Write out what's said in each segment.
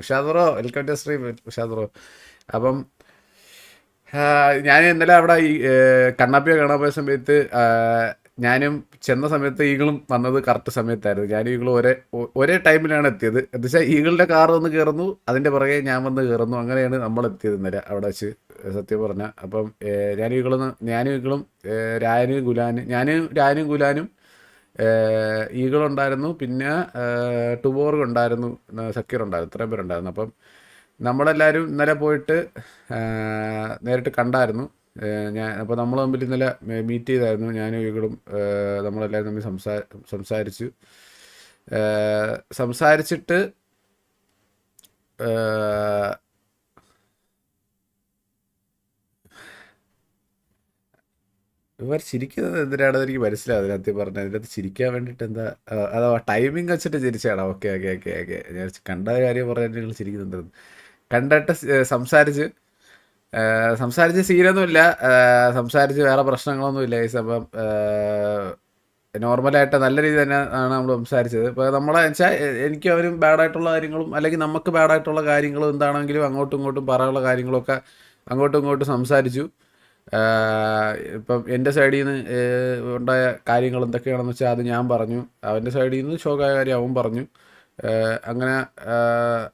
Ushad bro welcome to stream Ushad bro അപ്പം ഞാൻ ഇന്നലെ അവിടെ ഈ കണ്ണാപ്പിയെ കാണാൻ പോയ സമയത്ത് ഞാനും ചെന്ന സമയത്ത് ഈഗിളും വന്നത് കറക്റ്റ് സമയത്തായിരുന്നു. ഞാനും ഈഗിളും ഒരേ ഒരേ ടൈമിലാണ് എത്തിയത്. എന്ന് വെച്ചാൽ ഈഗിളിന്റെ കാർ വന്ന് കയറുന്നു അതിന്റെ പുറകെ ഞാൻ വന്ന് കയറുന്നു അങ്ങനെയാണ് നമ്മൾ എത്തിയത് ഇന്നലെ അവിടെ വെച്ച് സത്യം പറഞ്ഞ. അപ്പം ഞാനും ഈഗിളും ഞാനും ഈഗിളും രായനും ഗുലാനും ഞാനും രായനും ഗുലാനും ഈഗിളുണ്ടായിരുന്നു. പിന്നെ ടുബോർഗ് ഉണ്ടായിരുന്നു സക്കീർ ഉണ്ടായിരുന്നു ഇത്രയും പേരുണ്ടായിരുന്നു. അപ്പം നമ്മളെല്ലാവരും ഇന്നലെ പോയിട്ട് നേരിട്ട് കണ്ടായിരുന്നു. ഞാൻ അപ്പോൾ നമ്മൾ തമ്മിൽ ഇന്നലെ മീറ്റ് ചെയ്തായിരുന്നു. ഞാനും ഈഗിളും നമ്മളെല്ലാവരും തമ്മിൽ സംസാ സംസാരിച്ചു. സംസാരിച്ചിട്ട് ഇവർ ചിരിക്കുന്നത് എന്തിനാണെന്ന് എനിക്ക് മനസ്സിലാവും അതിനകത്ത് പറഞ്ഞത് അതിനകത്ത് ചിരിക്കാൻ വേണ്ടിയിട്ട് എന്താ അതാ ടൈമിംഗ് വെച്ചിട്ട് ചിരിച്ചാണ്? Okay okay okay okay. ഞാൻ കണ്ട കാര്യം പറഞ്ഞാൽ നിങ്ങൾ ചിരിക്കുന്നുണ്ടെന്ന് കണ്ടിട്ട് സംസാരിച്ച് സംസാരിച്ച് സീനൊന്നുമില്ല സംസാരിച്ച് വേറെ പ്രശ്നങ്ങളൊന്നുമില്ല ഈ അപ്പം നോർമലായിട്ട് നല്ല രീതി തന്നെ ആണ് നമ്മൾ സംസാരിച്ചത്. ഇപ്പോൾ നമ്മളെ വെച്ചാൽ എനിക്ക് അവരും ബാഡായിട്ടുള്ള കാര്യങ്ങളും അല്ലെങ്കിൽ നമുക്ക് ബാഡായിട്ടുള്ള കാര്യങ്ങളും എന്താണെങ്കിലും അങ്ങോട്ടും ഇങ്ങോട്ടും പറയാനുള്ള കാര്യങ്ങളൊക്കെ അങ്ങോട്ടും ഇങ്ങോട്ടും സംസാരിച്ചു. ഇപ്പം എന്റെ സൈഡിൽ നിന്ന് ഉണ്ടായ കാര്യങ്ങൾ എന്തൊക്കെയാണെന്ന് വെച്ചാൽ അത് ഞാൻ പറഞ്ഞു. അവന്റെ സൈഡിൽ നിന്ന് ഷോക്കായ കാര്യം അവൻ പറഞ്ഞു. അങ്ങനെ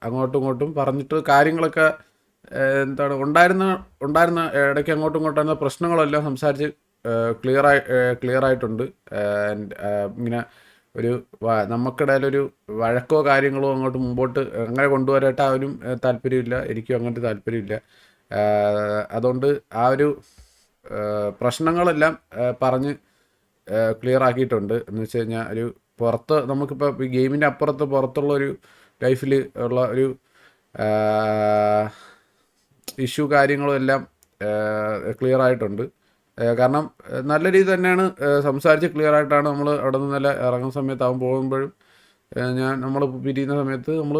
അങ്ങോട്ടും ഇങ്ങോട്ടും പറഞ്ഞിട്ട് കാര്യങ്ങളൊക്കെ എന്താണ് ഉണ്ടായിരുന്ന ഉണ്ടായിരുന്ന ഇടയ്ക്ക് അങ്ങോട്ടും ഇങ്ങോട്ടും പ്രശ്നങ്ങളെല്ലാം സംസാരിച്ച് ക്ലിയർ ആയി ക്ലിയർ ആയിട്ടുണ്ട്. ഇങ്ങനെ ഒരു നമുക്കിടയിലൊരു വഴക്കോ കാര്യങ്ങളോ അങ്ങോട്ട് മുമ്പോട്ട് അങ്ങനെ കൊണ്ടുവരട്ടെ അവനും താല്പര്യമില്ല. എനിക്കും അങ്ങനത്തെ താല്പര്യമില്ല. അതുകൊണ്ട് ആ ഒരു പ്രശ്നങ്ങളെല്ലാം പറഞ്ഞ് ക്ലിയർ ആക്കിയിട്ടുണ്ട്. എന്ന് വെച്ച് കഴിഞ്ഞാൽ ഒരു പുറത്ത് നമുക്കിപ്പോൾ ഗെയിമിന്റെ അപ്പുറത്ത് പുറത്തുള്ള ഒരു ലൈഫിൽ ഉള്ള ഒരു ഇഷ്യൂ കാര്യങ്ങളും എല്ലാം ക്ലിയർ ആയിട്ടുണ്ട്. കാരണം നല്ല രീതി തന്നെയാണ് സംസാരിച്ച് ക്ലിയർ ആയിട്ടാണ് നമ്മൾ അവിടെ നിന്നല്ല ഇറങ്ങുന്ന സമയത്ത് അവൻ പോകുമ്പോഴും ഞാൻ നമ്മൾ പിരിയുന്ന സമയത്ത് നമ്മൾ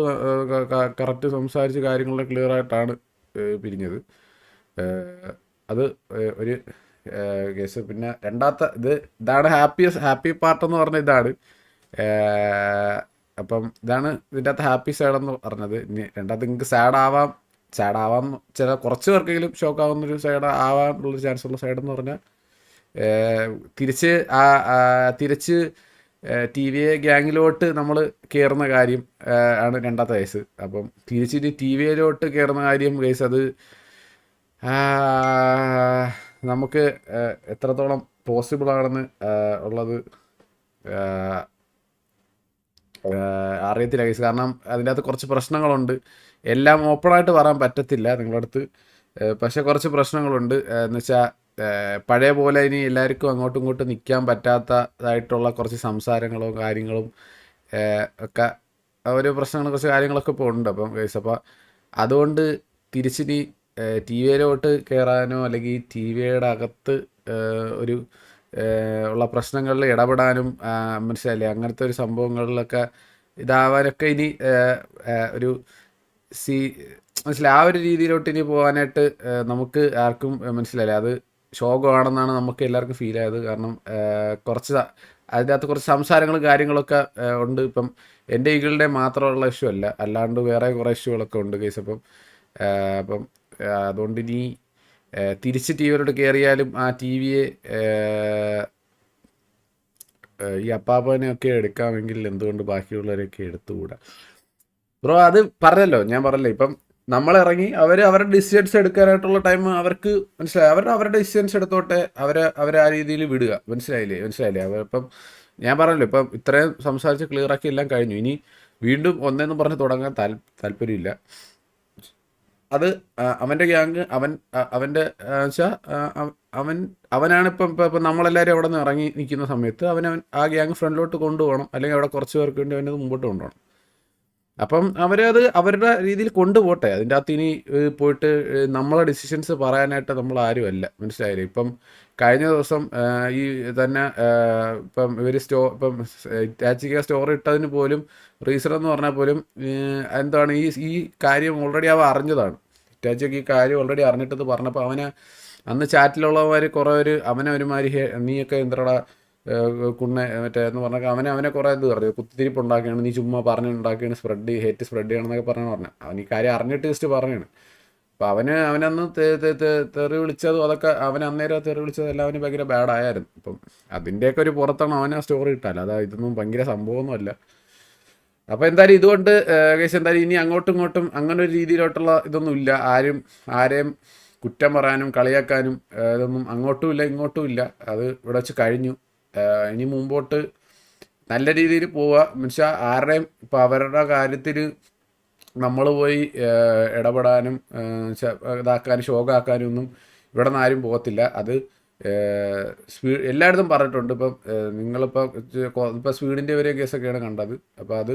കറക്റ്റ് സംസാരിച്ച് കാര്യങ്ങളെല്ലാം ക്ലിയർ ആയിട്ടാണ് പിരിഞ്ഞത്. അത് ഒരു കേസ് പിന്നെ രണ്ടാമത്തെ ഇത് ഇതാണ് ഹാപ്പിയസ് ഹാപ്പി പാർട്ട് എന്ന് പറഞ്ഞ ഇതാണ്. അപ്പം ഇതാണ് ഇതിന്റെ അകത്ത് ഹാപ്പി സൈഡ് എന്ന് പറഞ്ഞത്. ഇനി രണ്ടാമത്തെ നിങ്ങൾക്ക് സാഡ് ആവാം. സാഡ് ആവാം. ചില കുറച്ച് പേർക്കെങ്കിലും ഷോക്ക് ആവുന്ന ഒരു സൈഡ് ആവാനുള്ള ചാൻസ് ഉള്ള സൈഡ് എന്ന് പറഞ്ഞാൽ തിരിച്ച് തിരിച്ച് ടി വി ഗ്യാങ്ങിലോട്ട് നമ്മൾ കയറുന്ന കാര്യം ആണ് രണ്ടാമത്തെ കേസ്. അപ്പം തിരിച്ചിട്ട് ടി വിയിലോട്ട് കയറുന്ന കാര്യം കേസ് അത് നമുക്ക് എത്രത്തോളം പോസിബിൾ ആണെന്ന് ഉള്ളത് അറിയത്തില്ല കേസ് കാരണം അതിന്റെ അകത്ത് കുറച്ച് പ്രശ്നങ്ങളുണ്ട്. എല്ലാം ഓപ്പണായിട്ട് പറയാൻ പറ്റത്തില്ല നിങ്ങളടുത്ത്. പക്ഷേ കുറച്ച് പ്രശ്നങ്ങളുണ്ട്. എന്ന് വെച്ചാൽ പഴയ പോലെ ഇനി എല്ലാവർക്കും അങ്ങോട്ടും ഇങ്ങോട്ടും നിൽക്കാൻ പറ്റാത്തതായിട്ടുള്ള കുറച്ച് സംസാരങ്ങളും കാര്യങ്ങളും ഒക്കെ ഒരു പ്രശ്നങ്ങൾ കുറച്ച് കാര്യങ്ങളൊക്കെ ഇപ്പോൾ ഉണ്ട്. അപ്പം കേസ് അപ്പോൾ അതുകൊണ്ട് തിരിച്ചിനി ടി വിയിലോട്ട് കയറാനോ അല്ലെങ്കിൽ ടി വിയുടെ അകത്ത് ഒരു ഉള്ള പ്രശ്നങ്ങളിൽ ഇടപെടാനും മനസ്സിലായില്ലേ? അങ്ങനത്തെ ഒരു സംഭവങ്ങളിലൊക്കെ ഇതാവാനൊക്കെ ഇനി ഒരു സി മനസ്സിലായി. ആ ഒരു രീതിയിലോട്ട് ഇനി പോകാനായിട്ട് നമുക്ക് ആർക്കും മനസ്സിലായില്ലേ? അത് ശോകമാണെന്നാണ് നമുക്ക് എല്ലാവർക്കും ഫീൽ ആയത്. കാരണം കുറച്ച് അതിനകത്ത് കുറച്ച് സംസാരങ്ങളും കാര്യങ്ങളൊക്കെ ഉണ്ട്. ഇപ്പം എന്റെ ഈകളുടെ മാത്രമുള്ള ഇഷ്യൂ അല്ല. അല്ലാണ്ട് വേറെ കുറേ ഇഷ്യൂകളൊക്കെ ഉണ്ട് കേസ് അപ്പം അപ്പം അതുകൊണ്ട് ഇനി തിരിച്ച് ടി വിയിലോട്ട് കയറിയാലും ആ ടി വിയെ ഈ അപ്പാപ്പനെയൊക്കെ എടുക്കാമെങ്കിൽ എന്തുകൊണ്ട് ബാക്കിയുള്ളവരെയൊക്കെ എടുത്തുകൂടാ? ബ്രോ അത് പറഞ്ഞല്ലോ. ഞാൻ പറഞ്ഞല്ലോ? ഇപ്പം നമ്മൾ ഇറങ്ങി അവർ അവരുടെ ഡിസിഷൻസ് എടുക്കാനായിട്ടുള്ള ടൈം അവർക്ക് മനസ്സിലായി. അവരുടെ അവരുടെ ഡിസിഷൻസ് എടുത്തോട്ടെ അവരെ അവരെ ആ രീതിയിൽ വിടുക. മനസ്സിലായില്ലേ? മനസ്സിലായില്ലേ? അവർ ഇപ്പം ഞാൻ പറഞ്ഞല്ലോ ഇപ്പം ഇത്രയും സംസാരിച്ച് ക്ലിയർ ആക്കി എല്ലാം കഴിഞ്ഞു. ഇനി വീണ്ടും ഒന്നെന്ന് പറഞ്ഞ് തുടങ്ങാൻ താൽ താല്പര്യമില്ല. അത് അവന്റെ ഗ്യാങ് അവൻ അവന്റെ വെച്ചാൽ അവൻ അവനാണ് ഇപ്പം ഇപ്പം നമ്മളെല്ലാവരും അവിടെ നിന്ന് ഇറങ്ങി നിൽക്കുന്ന സമയത്ത് അവൻ ആ ഗ്യാങ് ഫ്രണ്ടിലോട്ട് കൊണ്ടുപോകണം. അല്ലെങ്കിൽ അവിടെ കുറച്ച് പേർക്ക് വേണ്ടി അവനത് മുമ്പോട്ട് കൊണ്ടുപോകണം. അപ്പം അവരത് അവരുടെ രീതിയിൽ കൊണ്ടുപോട്ടെ. അതിന്റെ അകത്ത് ഇനി പോയിട്ട് നമ്മളെ ഡിസിഷൻസ് പറയാനായിട്ട് നമ്മൾ ആരും അല്ല. മനസ്സിലായില്ലേ? ഇപ്പം കഴിഞ്ഞ ദിവസം ഈ തന്നെ ഇപ്പം ഇവർ സ്റ്റോ ഇപ്പം ടാച്ചിക്ക സ്റ്റോർ ഇട്ടതിന് പോലും റീസൺ എന്ന് പറഞ്ഞാൽ പോലും എന്താണ് ഈ ഈ കാര്യം ഓൾറെഡി അവ അറിഞ്ഞതാണ്. ടാച്ചിക്ക് ഈ കാര്യം ഓൾറെഡി അറിഞ്ഞിട്ടത് പറഞ്ഞപ്പോൾ അവനെ അന്ന് ചാറ്റിലുള്ളവർ കുറേ ഒരു അവനെ ഒരുമാതിരി നീയൊക്കെ എന്തടാ കുണ്ണെ മറ്റേ എന്ന് പറഞ്ഞാൽ അവനെ അവനെ കുറേ ഇത് പറഞ്ഞു. കുത്തിരിപ്പ് ഉണ്ടാക്കുകയാണ് നീ ചുമ്മാ പറഞ്ഞുണ്ടാക്കുകയാണ് സ്പ്രെഡ് ഹേറ്റ് സ്പ്രെഡ് ചെയ്യണമെന്നൊക്കെ പറഞ്ഞു പറഞ്ഞു. അവൻ ഈ കാര്യം അറിഞ്ഞിട്ട് ജസ്റ്റ് പറഞ്ഞാണ്. അപ്പോൾ അവന് അവനന്ന് തെറി വിളിച്ചതും അതൊക്കെ അവൻ അന്നേരം തെറി വിളിച്ചതെല്ലാം അവന് ഭയങ്കര ബാഡായിരുന്നു അപ്പം അതിന്റെയൊക്കെ ഒരു പുറത്താണ് അവൻ ആ സ്റ്റോറി ഇട്ടാൽ അതാ ഇതൊന്നും ഭയങ്കര സംഭവമൊന്നുമല്ല. അപ്പോൾ എന്തായാലും ഇതുകൊണ്ട് ഏകദേശം എന്തായാലും ഇനി അങ്ങോട്ടും ഇങ്ങോട്ടും അങ്ങനെ ഒരു രീതിയിലോട്ടുള്ള ഇതൊന്നും ഇല്ല. ആരും ആരെയും കുറ്റം പറയാനും കളിയാക്കാനും ഇതൊന്നും അങ്ങോട്ടും ഇല്ല ഇങ്ങോട്ടും ഇല്ല. അത് ഇവിടെ വെച്ച് കഴിഞ്ഞു. ഇനി മുമ്പോട്ട് നല്ല രീതിയിൽ പോവുക. മീൻസ് ആരുടെയും ഇപ്പം അവരുടെ കാര്യത്തിൽ നമ്മൾ പോയി ഇടപെടാനും ഇതാക്കാനും ഷോക്കാക്കാനും ഒന്നും ഇവിടെ നിന്ന് ആരും പോകത്തില്ല. അത് സ്പീഡ് എല്ലായിടത്തും പറഞ്ഞിട്ടുണ്ട്. ഇപ്പം നിങ്ങളിപ്പോൾ നിങ്ങളിപ്പം ഇപ്പം സ്വീഡിന്റെ ഒരു കേസൊക്കെയാണ് കണ്ടത്. അപ്പോൾ അത്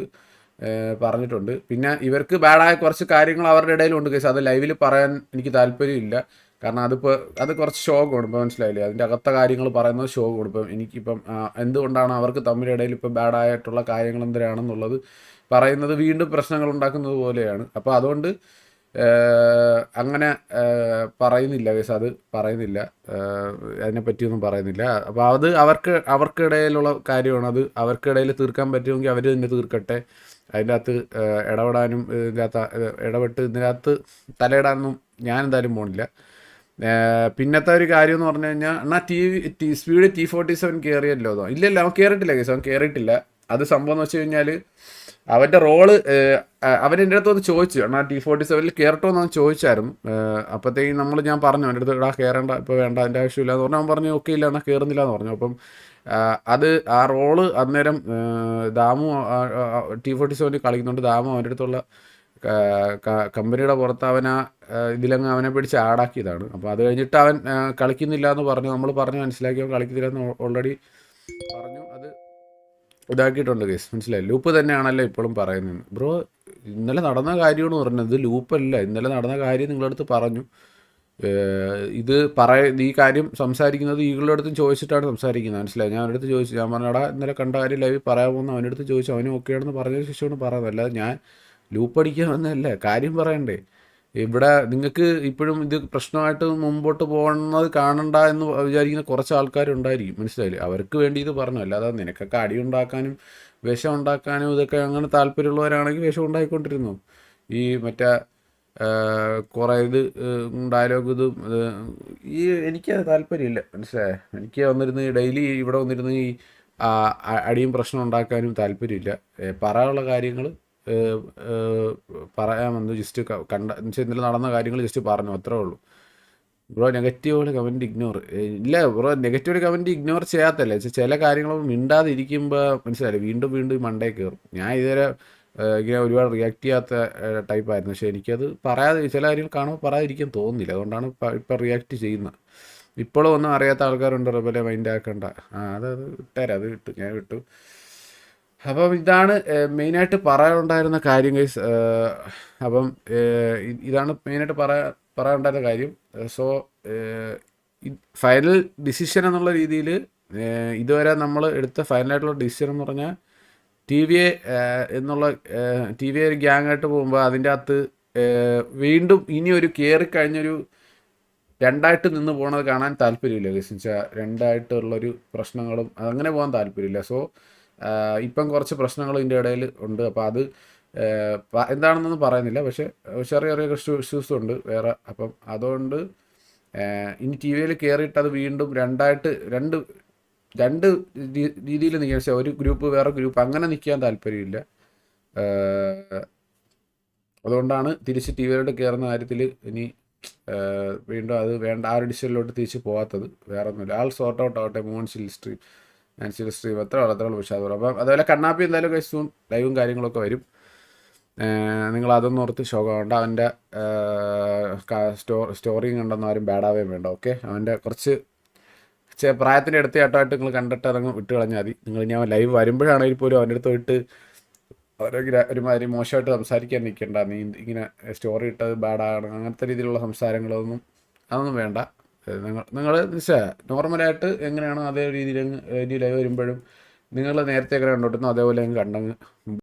പറഞ്ഞിട്ടുണ്ട്. പിന്നെ ഇവർക്ക് ബാഡായ കുറച്ച് കാര്യങ്ങൾ അവരുടെ ഇടയിലുണ്ട് കേസ്. അത് ലൈവിൽ പറയാൻ എനിക്ക് താല്പര്യമില്ല. കാരണം അതിപ്പോൾ അത് കുറച്ച് ഷോക്കാണ് ഇപ്പോൾ മനസ്സിലായില്ലേ? അതിന്റെ അകത്ത കാര്യങ്ങൾ പറയുന്നത് ഷോക്കാണ് ഇപ്പം എനിക്കിപ്പം എന്തുകൊണ്ടാണ് അവർക്ക് തമ്മിലിടയിൽ ഇപ്പം ബാഡായിട്ടുള്ള കാര്യങ്ങൾ എന്തിനാണെന്നുള്ളത് പറയുന്നത് വീണ്ടും പ്രശ്നങ്ങൾ ഉണ്ടാക്കുന്നത് പോലെയാണ്. അപ്പോൾ അതുകൊണ്ട് അങ്ങനെ പറയുന്നില്ല കേസ് അത് പറയുന്നില്ല. അതിനെ അതിനെപ്പറ്റിയൊന്നും പറയുന്നില്ല. അപ്പോൾ അത് അവർക്ക് അവർക്കിടയിലുള്ള കാര്യമാണ് അത്. അവർക്കിടയിൽ തീർക്കാൻ പറ്റുമെങ്കിൽ അവർ തന്നെ തീർക്കട്ടെ. അതിന്റെ അകത്ത് ഇടപെടാനും ഇതിന്റെ അകത്ത് ഇടപെട്ട് ഇതിനകത്ത് തലയിടാനൊന്നും ഞാൻ എന്തായാലും പോണില്ല. പിന്നത്തെ ഒരു കാര്യം എന്ന് പറഞ്ഞു കഴിഞ്ഞാൽ എന്നാൽ T speed T forty seven കയറിയല്ലോ അതോ? ഇല്ലല്ല അവൻ കയറിയിട്ടില്ല കേസ് അവൻ കയറിയിട്ടില്ല അത് സംഭവം എന്ന് വെച്ച് കഴിഞ്ഞാൽ അവന്റെ റോൾ അവൻ എന്റെ അടുത്ത് വന്ന് ചോദിച്ചു എന്നാൽ ടി ഫോർട്ടി സെവനിൽ കയറട്ടോ എന്ന് ചോദിച്ചായിരുന്നു. അപ്പോഴത്തേക്കും നമ്മൾ ഞാൻ പറഞ്ഞു അവന്റെ അടുത്ത് ഇടാ കയറേണ്ട ഇപ്പോൾ വേണ്ട അതിന്റെ ആവശ്യമില്ല എന്ന് പറഞ്ഞാൽ അവൻ പറഞ്ഞു ഓക്കെ ഇല്ല എന്നാൽ കയറുന്നില്ല എന്ന് പറഞ്ഞു. അപ്പം അത് ആ റോൾ അന്നേരം ദാമു ടി ഫോർട്ടി സെവനിൽ കളിക്കുന്നുണ്ട്. ദാമു അവന്റെ അടുത്തുള്ള കമ്പനിയുടെ പുറത്ത് അവൻ ആ ഇതിലങ്ങ് അവനെ പിടിച്ച് ആടാക്കിയതാണ് അപ്പോൾ അത് കഴിഞ്ഞിട്ട് അവൻ കളിക്കുന്നില്ല എന്ന് പറഞ്ഞു. നമ്മൾ പറഞ്ഞ് മനസ്സിലാക്കി അവൻ കളിക്കുന്നില്ല എന്ന് ഓൾറെഡി പറഞ്ഞു. അത് ഇതാക്കിയിട്ടുണ്ട് കേസ് മനസ്സിലായി? ലൂപ്പ് തന്നെയാണല്ലോ ഇപ്പോഴും പറയുന്നത്. ബ്രോ ഇന്നലെ നടന്ന കാര്യമാണ് പറഞ്ഞത്. ഇത് ലൂപ്പല്ല ഇന്നലെ നടന്ന കാര്യം നിങ്ങളടുത്ത് പറഞ്ഞു. ഇത് പറയ ഈ കാര്യം സംസാരിക്കുന്നത് ഈകളുടെ അടുത്തും ചോദിച്ചിട്ടാണ് സംസാരിക്കുന്നത്. മനസ്സിലായി? ഞാൻ അവനടുത്ത് ചോദിച്ചു. ഞാൻ പറഞ്ഞടാ ഇന്നലെ കണ്ട കാര്യം ലൈവ് പറയാൻ അവന്റെ അവനടുത്ത് ചോദിച്ചു. അവനും ഓക്കെയാണെന്ന് പറഞ്ഞതിന് ശേഷമാണ് പറയുന്നത് അല്ലാതെ ഞാൻ ലൂപ്പ് അടിക്കാൻ വന്നതല്ല കാര്യം പറയണ്ടേ. ഇവിടെ നിങ്ങൾക്ക് ഇപ്പോഴും ഇത് പ്രശ്നമായിട്ട് മുമ്പോട്ട് പോകുന്നത് കാണണ്ട എന്ന് വിചാരിക്കുന്ന കുറച്ച് ആൾക്കാരുണ്ടായിരിക്കും. മനസ്സിലായില്ലേ? അവർക്ക് വേണ്ടി ഇത് പറഞ്ഞു. അല്ലാതെ നിനക്കൊക്കെ അടി ഉണ്ടാക്കാനും വിഷം ഉണ്ടാക്കാനും ഇതൊക്കെ അങ്ങനെ താല്പര്യമുള്ളവരാണെങ്കിൽ വിഷം ഉണ്ടായിക്കൊണ്ടിരുന്നു. ഈ മറ്റേ കുറേ ഇത് ഡയലോഗ് ഇതും ഈ എനിക്ക് താല്പര്യമില്ല. മനസ്സിലായ? എനിക്ക് വന്നിരുന്ന് ഡെയിലി ഇവിടെ വന്നിരുന്ന് ഈ അടിയും പ്രശ്നം ഉണ്ടാക്കാനും താല്പര്യമില്ല. പറയാനുള്ള കാര്യങ്ങൾ പറയാമെന്ന് ജസ്റ്റ് കണ്ട ഇന്നലെ നടന്ന കാര്യങ്ങൾ ജസ്റ്റ് പറഞ്ഞു അത്രേ ഉള്ളൂ. ബ്രോ നെഗറ്റീവുകൾ കമന്റ് ഇഗ്നോർ ഇല്ല ബ്രോ നെഗറ്റീവ് കമന്റ് ഇഗ്നോർ ചെയ്യാത്തല്ലേ? ചില കാര്യങ്ങൾ മിണ്ടാതിരിക്കുമ്പോൾ മനസ്സിലായില്ലേ? വീണ്ടും വീണ്ടും മണ്ടേ കയറും ഞാൻ ഇതുവരെ ഇങ്ങനെ ഒരുപാട് റിയാക്ട് ചെയ്യാത്ത ടൈപ്പായിരുന്നു പക്ഷേ എനിക്കത് പറയാതെ ചില കാര്യങ്ങൾ കാണുമ്പോൾ പറയാതിരിക്കാൻ തോന്നുന്നില്ല. അതുകൊണ്ടാണ് ഇപ്പം റിയാക്ട് ചെയ്യുന്നത് ഇപ്പോഴും ഒന്നും അറിയാത്ത ആൾക്കാരുണ്ട് റബലെ മൈൻഡ് ആക്കണ്ട. ആ അത് അത് അത് വിട്ടു ഞാൻ വിട്ടു അപ്പം ഇതാണ് മെയിനായിട്ട് പറയാനുണ്ടായിരുന്ന കാര്യം ഗൈസ് അപ്പം ഇതാണ് മെയിനായിട്ട് പറയാ പറയാനുണ്ടായിരുന്ന കാര്യം. സോ ഫൈനൽ ഡിസിഷൻ എന്നുള്ള രീതിയിൽ ഇതുവരെ നമ്മൾ എടുത്ത ഫൈനലായിട്ടുള്ള ഡിസിഷൻ എന്ന് പറഞ്ഞാൽ ടി വി എ എന്നുള്ള ടി വി എ ഒരു ഗ്യാങ് ആയിട്ട് പോകുമ്പോൾ അതിന്റെ അകത്ത് വീണ്ടും ഇനി ഒരു കയറി കഴിഞ്ഞൊരു രണ്ടായിട്ട് നിന്ന് പോണത് കാണാൻ താല്പര്യമില്ല വെച്ചാൽ രണ്ടായിട്ടുള്ളൊരു പ്രശ്നങ്ങളും അങ്ങനെ പോകാൻ താല്പര്യമില്ല. സോ ഇപ്പം കുറച്ച് പ്രശ്നങ്ങൾ ഇതിന്റെ ഇടയിൽ ഉണ്ട്. അപ്പോൾ അത് എന്താണെന്നൊന്നും പറയുന്നില്ല. പക്ഷേ ചെറിയ ചെറിയ ഇഷ്യൂസ് ഉണ്ട് വേറെ. അപ്പം അതുകൊണ്ട് ഇനി ടി വിയിൽ കയറിയിട്ട് അത് വീണ്ടും രണ്ടായിട്ട് രണ്ട് രണ്ട് രീതിയിൽ നിൽക്കാൻ പക്ഷേ ഒരു ഗ്രൂപ്പ് വേറെ ഗ്രൂപ്പ് അങ്ങനെ നിൽക്കാൻ താല്പര്യമില്ല. അതുകൊണ്ടാണ് തിരിച്ച് ടി വിയിലോട്ട് കയറുന്ന കാര്യത്തിൽ ഇനി വീണ്ടും അത് വേണ്ട ആ ഒരു ഡിസിഷനിലോട്ട് തിരിച്ച് പോകാത്തത് വേറെ ഒന്നുമില്ല ആൾ സോർട്ട് ഔട്ട് ആവട്ടെ മോൺസിൽ സ്ട്രീം എത്ര വളർത്തുള്ളൂ പക്ഷേ അതുപോലെ അപ്പം അതുപോലെ കണ്ണാപ്പി എന്തായാലും കഴിച്ചു ലൈവും കാര്യങ്ങളൊക്കെ വരും. നിങ്ങൾ അതൊന്നും ഓർത്ത് ശോകമുണ്ട് അവന്റെ സ്റ്റോ സ്റ്റോറിയും കണ്ടെന്ന് ആരും ബാഡാവേ വേണ്ട ഓക്കെ അവന്റെ കുറച്ച് പ്രായത്തിന്റെ അടുത്ത ആട്ടമായിട്ട് നിങ്ങൾ കണ്ടിട്ട് അതങ്ങ് വിട്ട് കളഞ്ഞാൽ മതി. നിങ്ങൾ ഇനി അവൻ ലൈവ് വരുമ്പോഴാണെങ്കിൽ പോലും അവന്റെ അടുത്ത് പോയിട്ട് അവരൊക്കെ ഒരുമാതിരി മോശമായിട്ട് സംസാരിക്കാൻ നിൽക്കേണ്ട. നീ ഇങ്ങനെ സ്റ്റോറി ഇട്ടത് ബാഡാണ് അങ്ങനത്തെ രീതിയിലുള്ള സംസാരങ്ങളൊന്നും അതൊന്നും വേണ്ട. ഏഹ് നിങ്ങൾ വെച്ചാൽ നോർമലായിട്ട് എങ്ങനെയാണോ അതേ രീതിയിൽ ഡിലേ വരുമ്പോഴും നിങ്ങൾ നേരത്തെ എങ്ങനെ കണ്ടോട്ടുന്നോ അതേപോലെ അങ്ങ് കണ്ടങ്ങ്